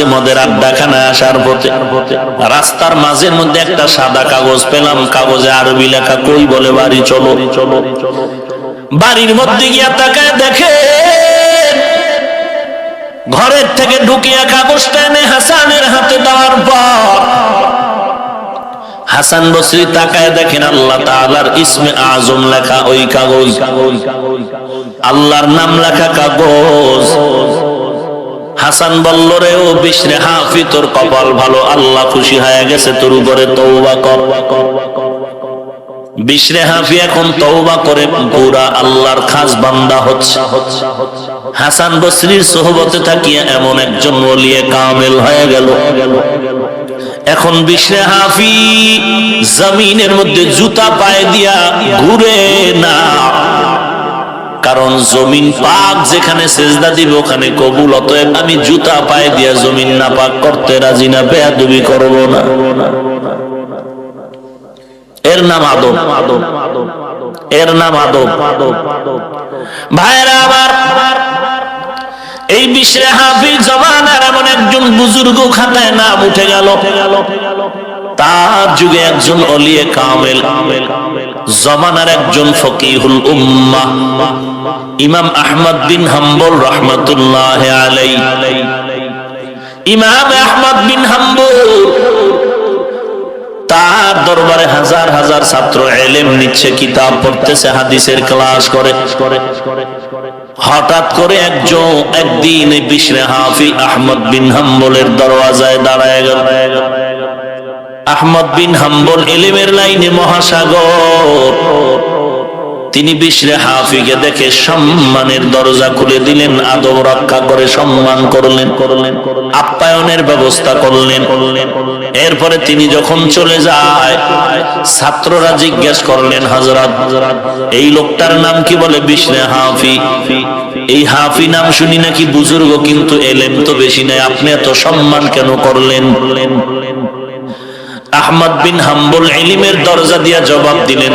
আজকে মদের আড্ডাখানা আসার পথে রাস্তার মাঝের মধ্যে একটা সাদা কাগজ পেলাম, কাগজে আরবি লেখা, কই বলে বাড়ি চলো? চলো বাড়ির মধ্যে গিয়া তাকায় দেখে, ঘরের থেকে ঢুকিয়া কাগজটা এনে হাসানের হাতে দেওয়ার পর হাসান বসরি তাকায় দেখেন, আল্লাহ তাআলার ইসমে আজম লেখা ওই কাগজ। আল্লাহর নাম লেখা কাগজ। হাসান বলল, রে ও বিশরে হাফি, তোর কপাল ভালো, আল্লাহ খুশি হয়ে গেছে, তোর উপরে তওবা কর। বিশরে হাফি এখন তওবা করে, পুরা আল্লাহর খাস বান্দা হচ্ছে। হাসান বসরির সোহবতে থাকিয়া এমন একজন ওলিয়ে কামেল হয়ে গেল। এখন বিশরে হাফি জমিনের মধ্যে জুতা পায়ে দিয়া ঘুরে না। কারণ জমিন পাক যেখানে সেজদা দিব, ওখানে কবুল। অতএব আমি জুতা পায়ে দিয়া জমিন না পাক করতে রাজি না, বেয়াদবি করব না। এর নাম আদব। এর নাম আদব। ভাইরা আবার এই বিশ্বে হাফিজ জমানার এমন একজন বুজুর্গ খাতায় নাম উঠে গেল। তার যুগে একজন অলিয়ে কামেল, জমানার একজন ফকিহুল উম্মাহ। ইমাম আহমদ বিন হাম্বল রহমতুল্লাহ আলাই ইমাম আহমদ বিন হাম্বল, তার দরবারে হাজার হাজার ছাত্র এলেম নিচ্ছে, কিতাব পড়তেছে, হাদিসের ক্লাস করে। হঠাৎ করে একজন, একদিন বিশরে হাফি আহমদ বিন হাম্বলের দরওয়াজায় দাঁড়ায় গেল। আহমদ বিন হাম্বল এলিমের লাইনে মহাসাগর তিনি বিশরে হাফিকে দেখে সম্মানের দরজা খুলে দিলেন, আদব রক্ষা করে সম্মান করলেন করলেন আপ্যায়নের ব্যবস্থা করলেন এরপরে তিনি যখন চলে যায়, ছাত্ররা জিজ্ঞেস করলেন হজরত এই লোকটার নাম কি বলে? বিশরে হাফি। এই হাফি নাম শুনি নাকি বুজুর্গ, কিন্তু এলেম তো বেশি নাই। আপনি এত সম্মান কেন করলেন? আহমদ বিন হাম্বুল ইলিমের দরজা দিয়া জবাব দিলেন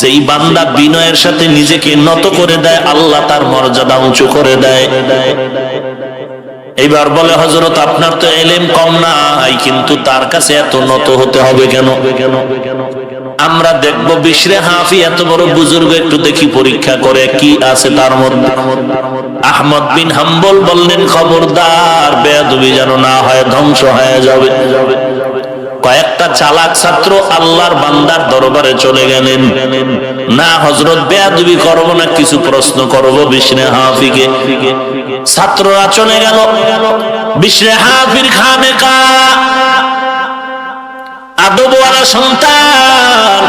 যেই বান্দা বিনয়ের সাথে নিজেকে নত করে দেয়, আল্লাহ তার মর্যাদা উঁচু করে দেয়। এইবার বলে হজরত আপনার তো এলেম কম নাই, কিন্তু তার কাছে এত নত হতে হবে কেন কেন কেন? আমরা দেখব বিশরে হাফি এত বড় বুজুর্গ, একটু দেখি পরীক্ষা করে কি আছে তার মধ্যে। আহমদ বিন হাম্বল বললেন, খবরদার, বেয়াদবি যেন না হয়, ধ্বংস হয়ে যাবে। কয়েকটা চালাক ছাত্র আল্লাহর বান্দার দরবারে চলে গেলেন। না হজরত বেয়াদবি করব না, কিছু প্রশ্ন করব বিষ্ণে হাফিকে। ছাত্ররা চলে গেল। বিষ্ণে হাফির খানে কা আদবওয়ালা সন্তান।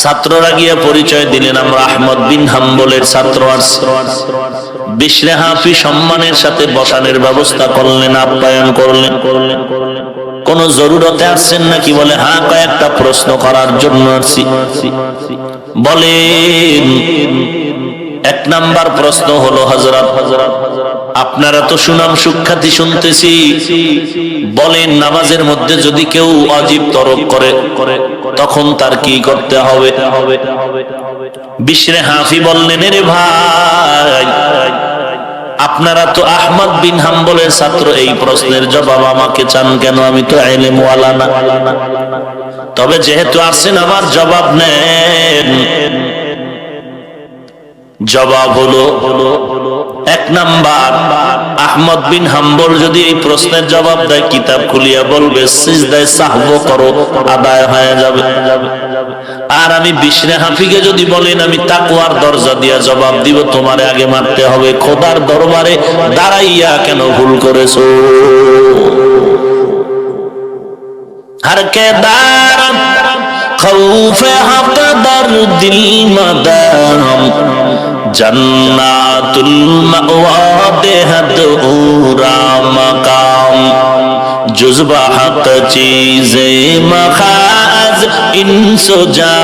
ছাত্ররা গিয়ে পরিচয় দিলেন, আমরা আহমদ বিন হাম্বলের ছাত্র বিশরে হাফি সম্মানের সাথে ব্যবস্থা করলেন, আপ্যায়ন করলেন। কোন জরুরতে আসছেন নাকি বলে হ্যাঁ কয়েকটা প্রশ্ন করার জন্য আসছি এক নাম্বার প্রশ্ন হলো হজরত হজরত আপনারা তো সুনাম সুখ্যাতি শুনতেছি। বলেন নামাজের মধ্যে যদি কেউ অজীব তরক করে, তখন তার কি করতে হবে? বিশরে হাফি বললেন রে ভাই, আপনারা তো আহমদ বিন হাম্বলের ছাত্র, এই প্রশ্নের জবাব আমাকে চান কেন? আমি তো এলেম না। তবে যেহেতু আসছেন, আমার জবাব নেন। জবাব হলো, এক নাম্বার আহমদ বিন হাম্বল যদি এই প্রশ্নের জবাব দেয়, কিতাব খুলিয়া বলবে, সিজদায় সাহব করো, আদায় হয়ে যাবে। আর আমি বিশরে হাফিকে যদি বলেন, আমি তাকুয়ার দরজা দিয়া জবাব দিব, তোমার আগে মারতে হবে। খোদার দরবারে দাঁড়াইয়া কেন ভুল করেছ? হর কে দার খৌফে হাফ দার দিল মাদাম জান্নাতুল মাওয়া দেহত উরা মাকাম। জুজবা হক চিজে মখাজ ইনসো যা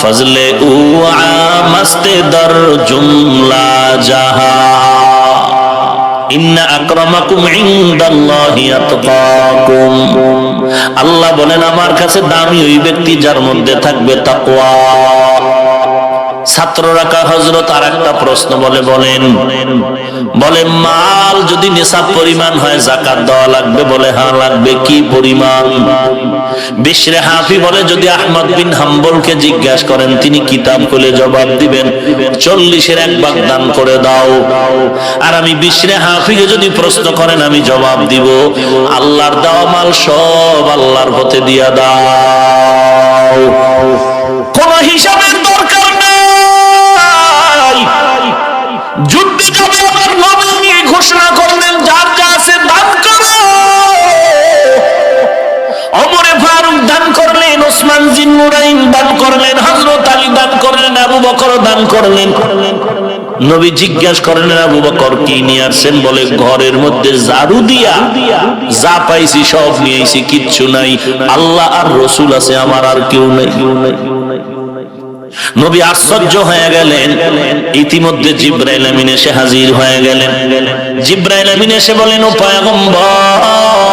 ফজলে উআ মস্তে দর জুমলা জাহা। ইন্না আকরামাকুম ইনদাল্লাহি আতকাকুম। আল্লাহ বলেন, আমার কাছে দামি ওই ব্যক্তি যার মধ্যে থাকবে তাকওয়া। ছাত্ররা কা হজরত আর প্রশ্ন বলে, বলেন বলে মাল যদি নেশাব পরিমাণ হয় জাকাত দেওয়া লাগবে? বলে হ্যাঁ লাগবে। কি পরিমাণ? বিশরে হাফি বলে, যদি আহমদ বিন হাম্বলকে করেন, তিনি কিতাব খুলে জবাব দিবেন, চল্লিশের এক ভাগ দান করে দাও। আর আমি বিশরে হাফিকে যদি প্রশ্ন করেন, আমি জবাব দিব, আল্লাহর দেওয়া মাল সব আল্লাহর পথে দিয়া দাও। কোন হিসাবের যাবে নবী ঘোষণা করলেন, যার যা আছে দান করো। অমরে ফারুক দান করলেন, ওসমান জিন্নুরাইন দান করলেন, হযরত আলী দান করলেন, আবু বকর দান করলেন। নবী জিজ্ঞাসা করলেন, আবু বকর, কি নিয়ে আসছেন? বলে, ঘরের মধ্যে ঝাড়ু দিয়া, যা পাইছি সব নিয়ে আইছি, কিচ্ছু নাই। আল্লাহ আর রসুল আছে, আমার আর কেউ নাই কেউ নাই। নবী আশ্চর্য হয়ে গেলেন। ইতিমধ্যে জিব্রাইল আমিন এসে হাজির হয়ে গেলেন। জিব্রাইল আমিন এসে বলেন, ও পয়গম্বর